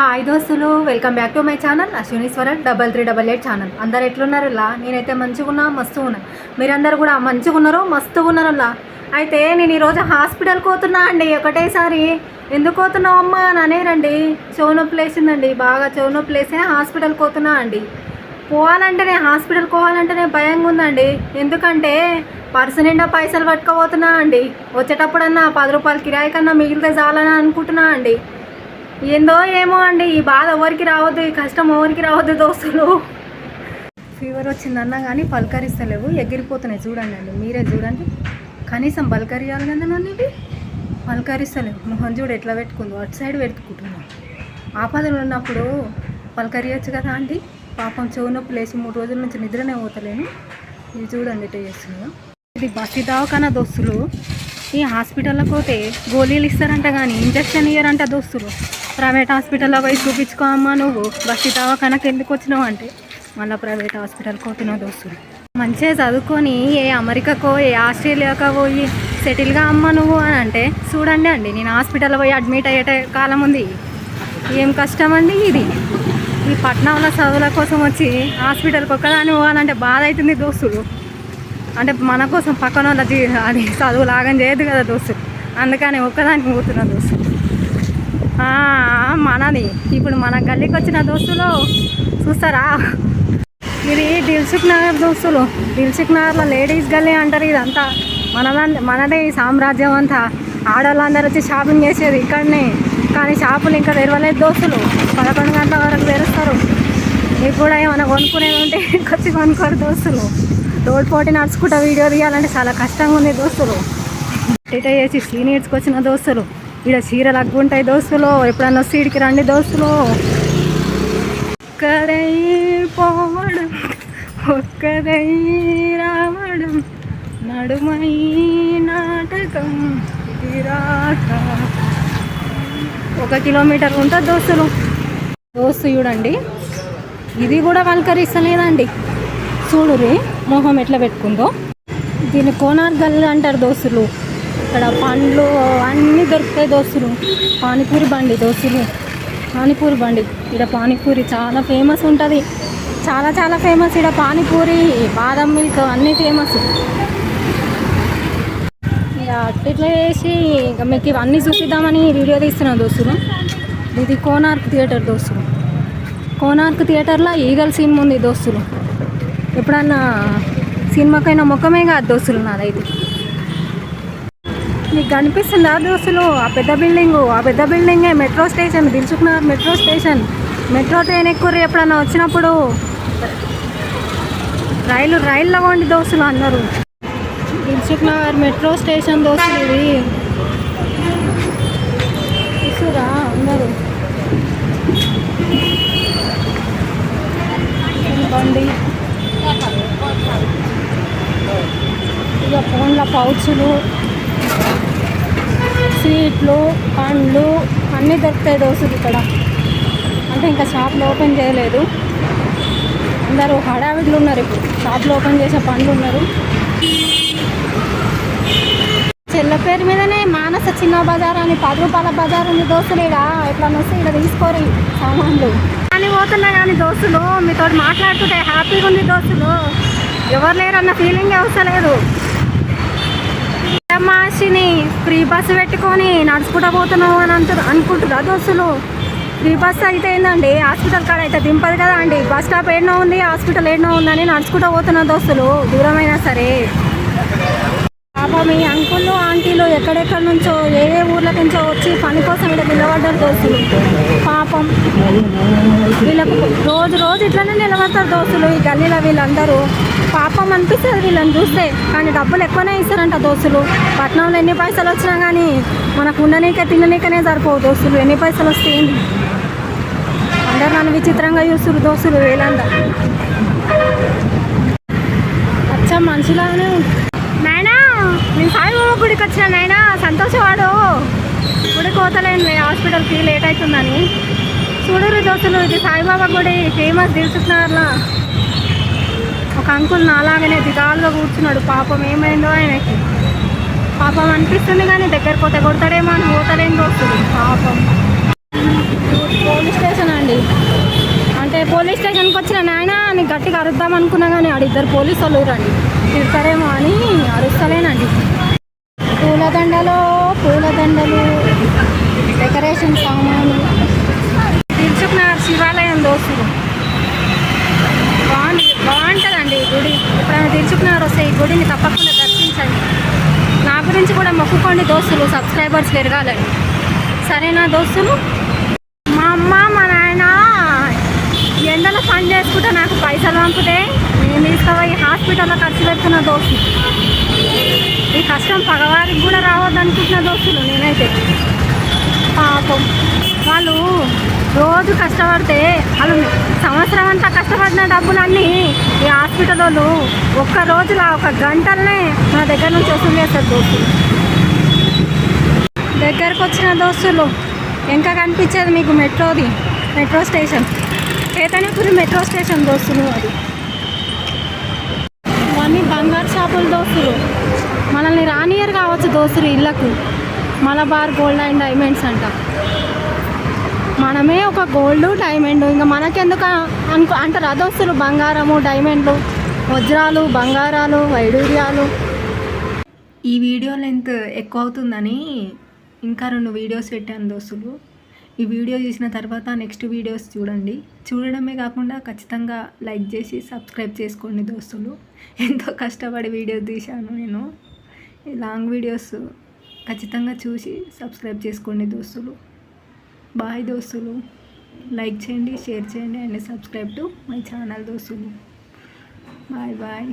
Hi దోస్తులు welcome back to my channel Ashwiniswara double three double eight channel. అందరు ఎట్లున్నారులా? నేనైతే మంచిగా ఉన్నా మస్తు ఉన్నా. మీరందరూ కూడా మంచిగా ఉన్నారో మస్తు ఉన్నారు అయితే నేను ఈరోజు హాస్పిటల్కి పోతున్నా అండి ఒకటేసారి. ఎందుకు పోతున్నావు అమ్మా అని అనేరండి. చెవునొప్పి లేచిందండి బాగా చెవు నొప్పి లేసే హాస్పిటల్కి పోతున్నా అండి. పోవాలంటేనే హాస్పిటల్కి పోవాలంటేనే భయంగా ఉందండి. ఎందుకంటే పర్సు నిండా పైసలు పట్టుకోబోతున్నా అండి. వచ్చేటప్పుడన్నా పది రూపాయలు కిరాయి కన్నా మిగిలితే చాలని అనుకుంటున్నా అండి. ఏందో ఏమో అండి ఈ బాధ ఎవరికి రావద్దు ఈ కష్టం ఎవరికి రావద్దు దోస్తులు. ఫీవర్ వచ్చిందన్నా కానీ పలకరిస్తలేవు ఎగిరిపోతున్నాయి చూడండి అండి మీరే చూడండి. కనీసం పలకరియాలి కదా నన్ను ఇవి? పలకరిస్తలేవు. మొహం చూడు ఎట్లా పెట్టుకుందో అటు సైడ్ పెట్టుకుంటున్నాం. ఆపదలు ఉన్నప్పుడు పలకరియచ్చు కదా అండి. పాపం చెవు నొప్పి లేచి మూడు రోజుల నుంచి నిద్రనే పోతలేను. ఇది చూడండి ఎట్లా ఇది బస్సు దవాఖానా దోస్తులు. ఈ హాస్పిటల్లోకి పోతే గోళీలు ఇస్తారంట కానీ ఇంజక్షన్ ఇయ్యారంట దోస్తులు. ప్రైవేట్ హాస్పిటల్లో పోయి చూపించుకో అమ్మా నువ్వు. బస్సు దవాఖానకు ఎందుకు వచ్చినావు అంటే. మళ్ళీ ప్రైవేట్ హాస్పిటల్కి పోతున్నావు దోస్తులు. మంచిగా చదువుకొని ఏ అమెరికాకో ఏ ఆస్ట్రేలియాకో పోయి సెటిల్గా అమ్మ నువ్వు అని అంటే చూడండి అండి నేను హాస్పిటల్లో పోయి అడ్మిట్ అయ్యే కాలం ఉంది. ఏం కష్టం అండి ఇది? ఈ పట్నంలో చదువుల కోసం వచ్చి హాస్పిటల్కి ఒక్కదాని పోవాలంటే బాధ అవుతుంది దోస్తులు. అంటే మన కోసం పక్కన వాళ్ళ అది చదువు లాగం చేయదు కదా దోస్తు. అందుకని ఒక్కదానికి పోతున్నా దోస్తు. మనది. ఇప్పుడు మన గల్లీకి వచ్చిన దోస్తులు చూస్తారా? ఇది దిల్సుఖ్ నగర్ దోస్తులు. దిల్సుఖ్ నగర్లో లేడీస్ గల్లీ అంటారు ఇదంతా. మనదంత మనదే ఈ సామ్రాజ్యం అంతా. ఆడవాళ్ళందరూ వచ్చి షాపింగ్ చేసేది ఇక్కడనే. కానీ షాపులు ఇంకా తెరవలేదు దోస్తులు. పదకొండు గంటల వరకు తెరుస్తారు. ఇప్పుడు ఏమైనా కొనుక్కునేది ఉంటే ఇంకొచ్చి కొనుక్కోరు దోస్తులు. రోడ్ పోటీ నడుచుకుంటా వీడియో తీయాలంటే చాలా కష్టంగా ఉంది దోస్తులు. ఇట చేసి సీనియర్స్కి వచ్చిన దోస్తులు. ఇక్కడ చీరలు అగ్గుంటాయి దోస్తులు ఎప్పుడన్నా వస్తే రండి దోస్తులు. ఒక్కదై పోవడం ఒక్కదై రావడం నడుమై నాటకం రాక. ఒక కిలోమీటర్ ఉంటుంది దోస్తులు. దోస్తు చూడండి. ఇది కూడా పలకరిస్తలేదండి చూడురి మొహం ఎట్లా పెట్టుకుందో. దీన్ని కోనార్ గల్లి అంటారు దోస్తులు. ఇక్కడ పండ్లు అన్నీ దొరుకుతాయి దోస్తులు. పానీపూరి బండి దోస్తులు. పానీపూరి బండి. ఇక్కడ పానీపూరి చాలా ఫేమస్ ఉంటుంది. చాలా చాలా ఫేమస్ ఇక్కడ పానీపూరి బాదం మిల్క్ అన్నీ ఫేమస్. ఇక అట్లా చేసి ఇక మీకు ఇవన్నీ చూపిద్దామని వీడియో తీస్తున్నాం దోస్తులు. ఇది కోనార్క్ థియేటర్ దోస్తులు. కోనార్క్ థియేటర్లో ఈగల్ సినిమా ఉంది దోస్తులు. ఎప్పుడన్నా సినిమాకైనా ముఖమే కాదు దోస్తులు నాదైతే. మీకు కనిపిస్తుందా దోస్తులు? ఆ పెద్ద బిల్డింగ్ ఆ పెద్ద బిల్డింగే మెట్రో స్టేషన్ దిల్సుకున్నారు మెట్రో స్టేషన్. మెట్రో ట్రైన్ ఎక్కువ ఎప్పుడన్నా వచ్చినప్పుడు? రైలు రైల్లో ఉండి దోస్తులు అందరూ. దిల్సుఖ్నగర్ మెట్రో స్టేషన్ దోస్తులు ఇది. అందరూ ఈ బండి ఇక ఫోన్ల పౌచులు స్వీట్లు పండ్లు అన్నీ దొరుకుతాయి దోస్తులు ఇక్కడ. అంటే ఇంకా షాప్లు ఓపెన్ చేయలేదు. అందరూ హడావిడ్లు ఉన్నారు ఇప్పుడు. షాప్లు ఓపెన్ చేసే పండ్లు ఉన్నారు. చెల్ల పేరు మీదనే మానస చిన్న బజార్ అని పది రూపాయల బజార్ ఉంది దోస్తులు ఇక్కడ ఎట్లా వస్తే ఇక్కడ తీసుకోరు సామాన్లు. కానీ పోతున్నా కానీ దోస్తులు మీతో మాట్లాడుతుంటే హ్యాపీగా ఉంది దోస్తులు ఎవరు లేరన్న ఫీలింగ్ వస్తలేదు. మాషిని ఫ్రీ బస్సు పెట్టుకొని నడుచుకుంటా పోతున్నావు అని అంటు అనుకుంటురా దోస్తులు ఫ్రీ బస్సు అయితే ఏందండి? హాస్పిటల్ కాడ అయితే దింపదు కదా అండి. బస్ స్టాప్ ఏడనో ఉంది హాస్పిటల్ ఏడనో ఉందని నడుచుకుంటా పోతున్నా దోస్తులు. దూరమైనా సరే. పాపం ఈ అంకుళ్ళు ఆంటీలు ఎక్కడెక్కడి నుంచో ఏ ఏ ఊర్ల నుంచో వచ్చి పని కోసం ఇక్కడ నిలబడ్డారు దోస్తులు. పాపం. వీళ్ళకు రోజు రోజు ఇట్లనే నిలబడతారు దోస్తులు ఈ గల్లీలో వీళ్ళందరూ. పాపం అనిపిస్తుంది వీళ్ళని చూస్తే. కానీ డబ్బులు ఎక్కువనే ఇస్తారంట దోస్తులు. పట్నంలో ఎన్ని పైసలు వచ్చినా కానీ మనకు ఉండనీకే తిననీకనే సరిపోవు దోస్తులు. ఎన్ని పైసలు వస్తాయి అందరు నన్ను విచిత్రంగా చూస్తున్నారు దోస్తులు వీళ్ళంతా అచ్చా మనిషిలాగానే ఉంటుంది నాయనా నేను సాయిబాబా గుడికి వచ్చిన నాయనా సంతోషవాడు పోతలేను హాస్పిటల్కి లేట్ అవుతుందని. చూడరు దోస్తులు ఇది సాయిబాబా గుడి ఫేమస్ దిల్సుకున్నారులా ఒక అంకుల్ నాలాగానే దిగాలుగా కూర్చున్నాడు. పాపం ఏమైందో ఆయనకి. పాపం అనిపిస్తుంది కానీ దగ్గర పోతే కొడతాడేమో అని పోతలేని దోస్తులు పాపం. పోలీస్ స్టేషన్ అండి. అంటే పోలీస్ స్టేషన్కి వచ్చిన నాయన అని గట్టిగా అరుద్దాం అనుకున్నా కానీ ఆడ ఇద్దరు పోలీసు వాళ్ళు రండి. తిడతారేమో అని అరుస్తలేనండి. పూలదండలు పూలదండలు. డెకరేషన్ సామాను తిరుచుకున్నారు శివాలయం దోస్తులు బాగుంది బాగుంటుందండి ఈ గుడి. ఎప్పుడైనా తిరుచుకున్నారు వస్తే ఈ గుడిని తప్పకుండా దర్శించండి. నా గురించి కూడా మొక్కుకోండి దోస్తులు సబ్స్క్రైబర్స్ పెరగాలని. సరేనా దోస్తులు? మా అమ్మ మా నాయన ఎండలో పని చేసుకుంటే నాకు పైసలు పంపితే నేను తీసుకుపోయి హాస్పిటల్లో ఖర్చు పెడుతున్న దోస్తులు. ఈ కష్టం పగవారికి కూడా రావద్దు అనుకుంటున్న దోస్తులు నేనైతే. పాపం. వాళ్ళు రోజు కష్టపడితే వాళ్ళు సంవత్సరం అంతా కష్టపడిన డబ్బులన్నీ ఈ హాస్పిటల్ వాళ్ళు ఒక్క రోజులో ఒక గంటలనే మా దగ్గర నుంచి వసూలు చేస్తారు దోస్తులు. దగ్గరకు వచ్చిన దోస్తులు ఇంకా కనిపించేది మీకు మెట్రోది? Metro station. Chaitanyapuri metro station దోస్తులు అది. ఇవన్నీ బంగారు షాపుల దోస్తులు. మనల్ని రానియర్ కావచ్చు దోస్తులు ఇళ్ళకు. మలబార్ గోల్డ్ అండ్ డైమండ్స్ అంట. మనమే ఒక గోల్డ్ డైమండ్. ఇంకా మనకెందుకు అనుకో అంటారు దోస్తులు బంగారము డైమండ్లు వజ్రాలు బంగారాలు వైడూర్యాలు. ఈ వీడియో లెంత్ ఎక్కువ అవుతుందని ఇంకా రెండు వీడియోస్ పెట్టాను దోస్తులు. ఈ వీడియో చూసిన తర్వాత నెక్స్ట్ వీడియోస్ చూడండి. చూడడమే కాకుండా ఖచ్చితంగా లైక్ చేసి సబ్స్క్రైబ్ చేసుకోండి దోస్తులు. ఎంతో కష్టపడి వీడియో తీశాను నేను. లాంగ్ వీడియోస్ ఖచ్చితంగా చూసి సబ్స్క్రైబ్ చేసుకోండి దోస్తులు. బాయ్ దోస్తులు. లైక్ చేయండి షేర్ చేయండి and subscribe to my channel దోస్తులు. Bye bye.